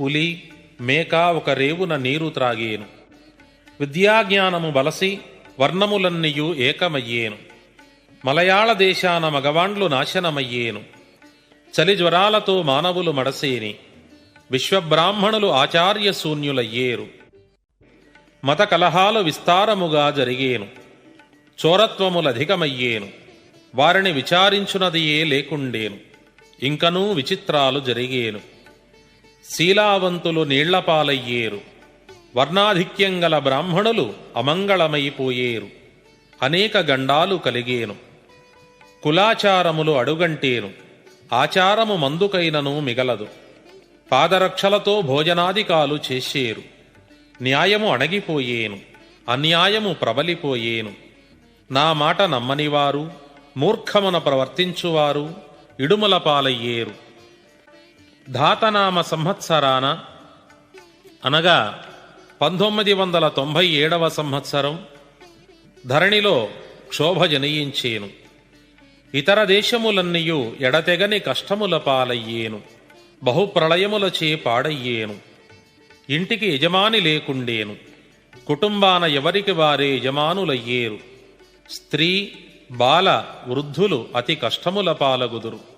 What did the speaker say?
పులి మేక ఒక రేవున నీరు త్రాగేను. విద్యాజ్ఞానము బలసి వర్ణములన్నీయు ఏకమయ్యేను. మలయాళ దేశాన మగవాండ్లు నాశనమయ్యేను. చలి జ్వరాలతో మానవులు మడసేని. విశ్వబ్రాహ్మణులు ఆచార్య శూన్యులయ్యేరు. మత కలహాలు విస్తారముగా జరిగేను. చోరత్వములధికమయ్యేను వారిని విచారించునదియే లేకుండేను. ఇంకనూ విచిత్రాలు జరిగేను. శీలావంతులు నీళ్ళపాలయ్యేరు. వర్ణాధిక్యం గల బ్రాహ్మణులు అమంగళమైపోయేరు. అనేక గండాలు కలిగేను. కులాచారములు అడుగంటేను. ఆచారము మందుకైనను మిగలదు. పాదరక్షలతో భోజనాదికాలు చేసేరు. న్యాయము అణగిపోయేను. అన్యాయము ప్రబలిపోయేను. నా మాట నమ్మనివారు. మూర్ఖమున ప్రవర్తించువారు. ఇడుమల పాలయ్యేరు ధాతనామ సంవత్సరాన అనగా పంతొమ్మిది వందల తొంభై ఏడవ సంవత్సరం ధరణిలో క్షోభ జనయించేను. ఇతర దేశములన్నీయు ఎడతెగని కష్టముల పాలయ్యేను. బహుప్రళయములచే పాడయ్యేను. ఇంటికి యజమాని లేకుండేను. కుటుంబాన ఎవరికి వారే యజమానులయ్యేరు. స్త్రీ బాల వృద్ధులు అతి కష్టముల పాలగుదురు.